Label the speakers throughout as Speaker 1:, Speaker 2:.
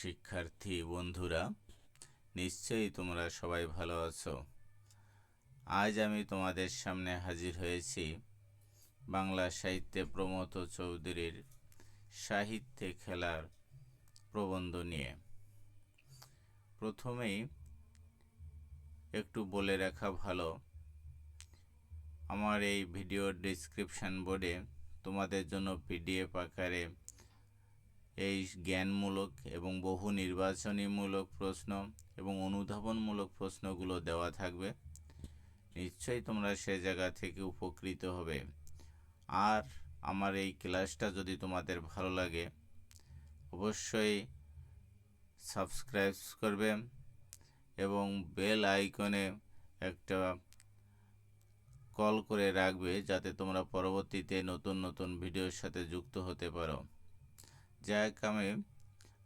Speaker 1: শিক্ষার্থী বন্ধুরা, নিশ্চয়ই তোমরা সবাই ভালো আছো। আজ আমি তোমাদের সামনে হাজির হয়েছি বাংলা সাহিত্যে প্রমথ চৌধুরীর সাহিত্যে খেলার প্রবন্ধ নিয়ে। প্রথমেই একটু বলে রাখা ভালো, আমার এই ভিডিওর ডিসক্রিপশান বোর্ডে তোমাদের জন্য পিডিএফ আকারে এই জ্ঞানমূলক এবং বহু নির্বাচনীমূলক প্রশ্ন এবং অনুধাবনমূলক প্রশ্নগুলো দেওয়া থাকবে। নিশ্চয়ই তোমরা সে জায়গা থেকে উপকৃত হবে। আর আমার এই ক্লাসটা যদি তোমাদের ভালো লাগে, অবশ্যই সাবস্ক্রাইব করবে এবং বেল আইকনে একটা কল করে রাখবে যাতে তোমরা পরবর্তীতে নতুন নতুন ভিডিওর সাথে যুক্ত হতে পারো। যাক আমি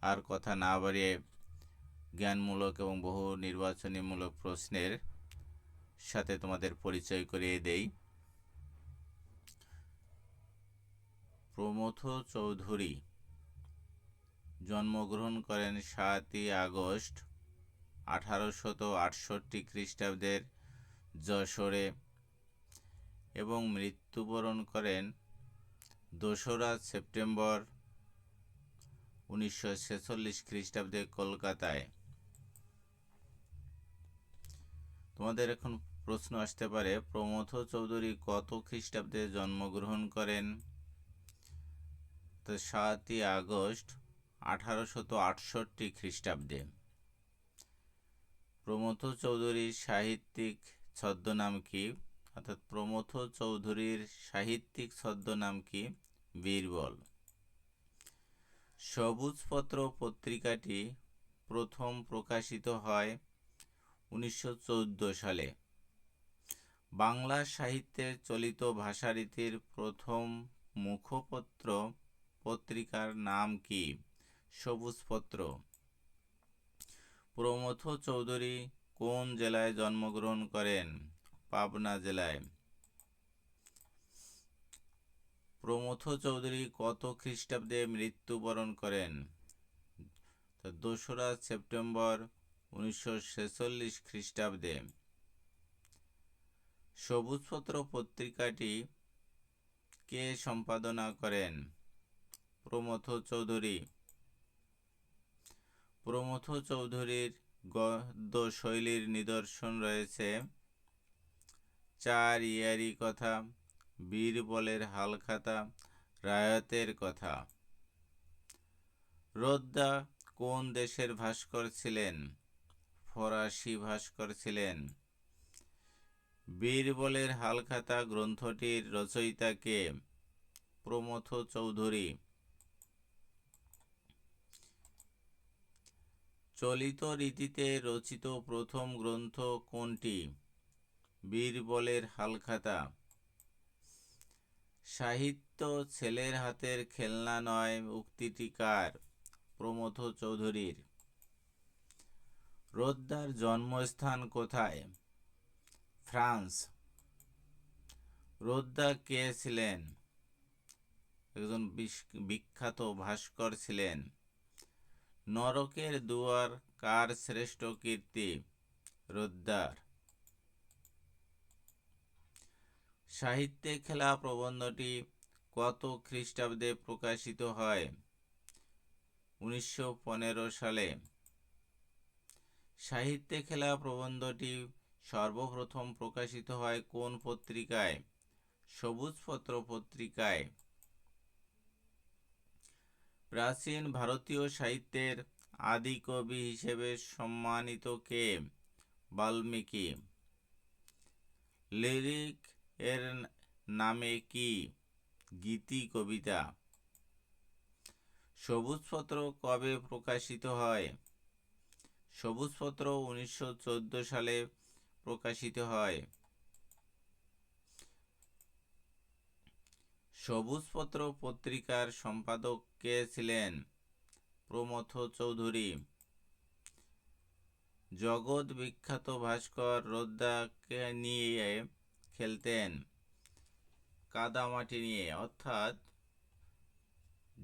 Speaker 1: আর কথা না বাড়িয়ে জ্ঞানমূলক এবং বহু নির্বাচনীমূলক প্রশ্নের সাথে তোমাদের পরিচয় করিয়ে দেই। প্রমথ চৌধুরী জন্মগ্রহণ করেন সাতই আগস্ট আঠারোশত আটষট্টি খ্রিস্টাব্দের যশোরে এবং মৃত্যুবরণ করেন দোসরা সেপ্টেম্বর উনিশশো ছেচল্লিশ খ্রিস্টাব্দে কলকাতায়। তোমাদের এখন প্রশ্ন আসতে পারে প্রমথ চৌধুরী কত খ্রিস্টাব্দে জন্মগ্রহণ করেন? তো সাতই আগস্ট আঠারোশত আটষট্টি খ্রিস্টাব্দে। প্রমথ চৌধুরীর সাহিত্যিক ছদ্মনাম কি? অর্থাৎ প্রমথ চৌধুরীর সাহিত্যিক ছদ্মনাম কি? বীরবল। সবুজপত্র পত্রিকাটি প্রথম প্রকাশিত হয় উনিশশো চৌদ্দ সালে। বাংলা সাহিত্যের চলিত ভাষারীতির প্রথম মুখপত্র পত্রিকার নাম কি? সবুজপত্র। প্রমথ চৌধুরী কোন জেলায় জন্মগ্রহণ করেন? পাবনা জেলায়। প্রমথ চৌধুরী কত খ্রিস্টাব্দে মৃত্যুবরণ করেন? দোসরা সেপ্টেম্বর উনিশশো ছেচল্লিশ খ্রিস্টাব্দে। সবুজপত্র পত্রিকাটি কে সম্পাদনা করেন? প্রমথ চৌধুরী। প্রমথ চৌধুরীর গদ্য শৈলীর নিদর্শন রয়েছে চার ইয়ারি কথা। বীরবলের হালখাতা রায়তের কথা। রোদ্দা কোন দেশের ভাস্কর ছিলেন? ফরাসি ভাস্কর ছিলেন। বীরবলের হালখাতা গ্রন্থটির রচয়িতাকে প্রমথ চৌধুরী। চলিত রীতিতে রচিত প্রথম গ্রন্থ কোনটি? বীরবলের হালখাতা। সাহিত্য ছেলের হাতের খেলনা নয় উক্তিটি কার প্রমথ চৌধুরীর। রোদ্দার জন্মস্থান কোথায়? ফ্রান্স। রোদ্দা কে ছিলেন? একজন বিখ্যাত ভাস্কর ছিলেন। নরকের দুয়ার কার শ্রেষ্ঠ কীর্তি? রোদ্দার। সাহিত্যে খেলা প্রবন্ধটি কত খ্রিস্টাব্দে প্রকাশিত হয়? উনিশশো পনেরো সালে। সাহিত্যে খেলা প্রবন্ধটি সর্বপ্রথম প্রকাশিত হয় কোন পত্রিকায়? সবুজপত্র পত্রিকায়। প্রাচীন ভারতীয় সাহিত্যের আদি কবি হিসেবে সম্মানিত কে? বাল্মীকি। লিরিক এর নামে কি? গীতি, কবিতা। সবুজপত্র কবে প্রকাশিত হয়? সবুজপত্র উনিশশো চোদ্দ সালে প্রকাশিত হয়। সবুজপত্র পত্রিকার সম্পাদক কে ছিলেন? প্রমথ চৌধুরী। জগৎ বিখ্যাত ভাস্কর রোদ্দাকে নিয়ে খেলতেন। কাদামাটি নিয়ে, অর্থাৎ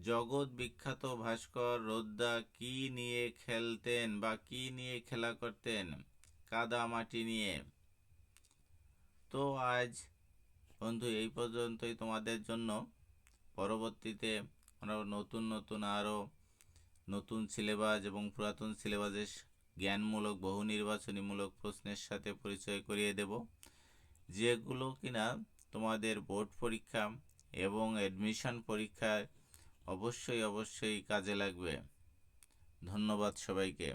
Speaker 1: জগৎ বিখ্যাত ভাস্কর রোদ্দা কি নিয়ে খেলতেন বা কি নিয়ে খেলা করতেন কাদা মাটি নিয়ে? তো আজ বন্ধু, এই পর্যন্তই তোমাদের জন্য। পরবর্তীতে আমরা নতুন নতুন, আরও নতুন সিলেবাস এবং পুরাতন সিলেবাসের জ্ঞানমূলক, বহু নির্বাচনীমূলক প্রশ্নের সাথে পরিচয় করিয়ে দেব। যেগুলো কিনা তোমাদের বোর্ড পরীক্ষা এবং অ্যাডমিশন পরীক্ষায় অবশ্যই অবশ্যই কাজে লাগবে। ধন্যবাদ সবাইকে।